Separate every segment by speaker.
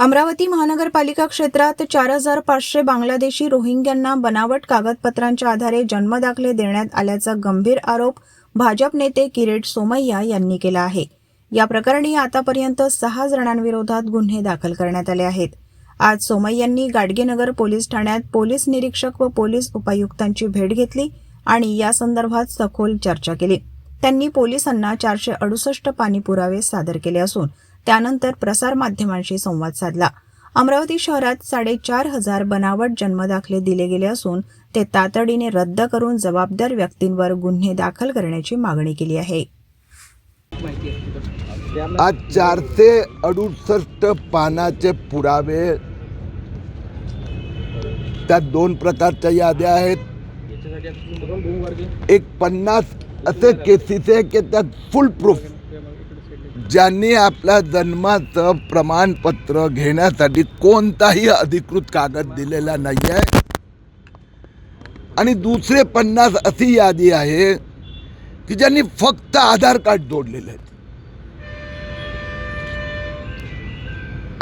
Speaker 1: अमरावती महानगरपालिका क्षेत्रात चार हजार पाचशे बांगलादेशी रोहिंग्यांना बनावट कागदपत्रांच्या आधारे जन्मदाखले देण्यात आल्याचा गंभीर आरोप भाजप नेते किरीट सोमय्या यांनी केला आहे. या प्रकरणी आतापर्यंत सहा जणांविरोधात गुन्हे दाखल करण्यात आले आहेत. आज सोमय्यांनी गाडगेनगर पोलीस ठाण्यात पोलीस निरीक्षक व पोलीस उपायुक्तांची भेट घेतली आणि या संदर्भात सखोल चर्चा केली. त्यांनी पोलिसांना चारशे अडुसष्ट पाणी पुरावे सादर केले असून त्यानंतर प्रसारमाध्यमांशी संवाद साधला. अमरावती शहरात साडेचार हजार बनावट जन्मदाखले दिले गेले असून ते तातडीने रद्द करून जबाबदार व्यक्तींवर गुन्हे दाखल करण्याची मागणी केली आहे.
Speaker 2: आज चारशे अडुसष्ट पानाचे पुरावे. त्यात दोन प्रकारच्या याद्या आहेत. एक पन्नास असे केसेस आहे की त्यात फुल प्रूफ ज्यांनी आपल्या जन्माचं प्रमाणपत्र घेण्यासाठी कोणताही अधिकृत कागद दिलेला नाही आहे आणि दुसरे पन्नास अशी यादी आहे की ज्यांनी फक्त आधार कार्ड जोडलेले आहेत.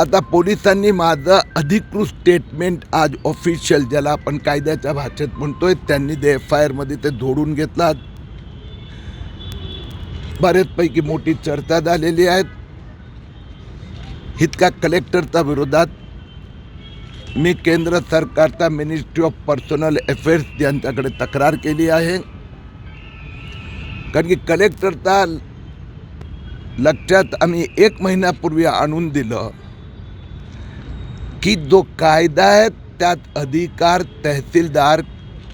Speaker 2: आता पोलिसांनी माझं अधिकृत स्टेटमेंट आज ऑफिशियल ज्याला आपण कायद्याच्या भाषेत म्हणतोय त्यांनी ते एफ आय आरमध्ये ते जोडून घेतलात बऱ्याचपैकी मोठी चर्चा झालेली आहेत. इतका कलेक्टरच्या विरोधात मी केंद्र सरकारचा मिनिस्ट्री ऑफ पर्सनल अफेअर्स यांच्याकडे तक्रार केली आहे. कारण की कलेक्टरचा लक्षात आम्ही एक महिन्यापूर्वी आणून दिलं की जो कायदा आहे त्यात अधिकार तहसीलदार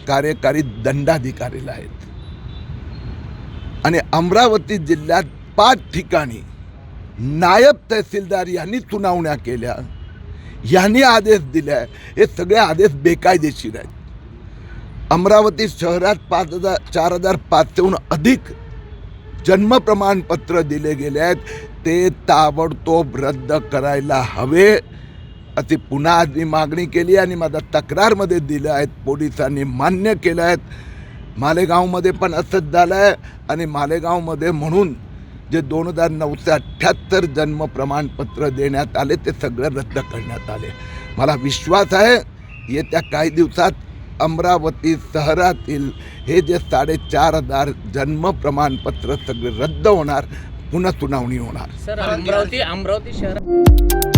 Speaker 2: कार्यकारी दंडाधिकारीला आहेत. आणि अमरावती जिल्ह्यात पाच ठिकाणी नायब तहसीलदार यांनी सुनावण्या केल्या. यांनी आदेश दिले हे सगळे आदेश बेकायदेशीर आहेत. अमरावती शहरात पाच हजार चार हजार पाचशेहून अधिक जन्म प्रमाणपत्र दिले गेले आहेत. ते ताबडतोब रद्द करायला हवे अशी पुन्हा आज मी मागणी केली आणि माझा तक्रारमध्ये दिलं आहेत पोलिसांनी मान्य केलं आहेत मालेगावमध्ये पण असंच झालं आहे आणि मालेगावमध्ये म्हणून जे दोन हजार नऊशे अठ्ठ्याहत्तर जन्म प्रमाणपत्र देण्यात आले ते सगळं रद्द करण्यात आले. मला विश्वास आहे येत्या काही दिवसात अमरावती शहरातील हे जे साडेचार हजार जन्म प्रमाणपत्र सगळे रद्द होणार पुन्हा सुनावणी होणार.
Speaker 3: सर अमरावती अमरावती शहरात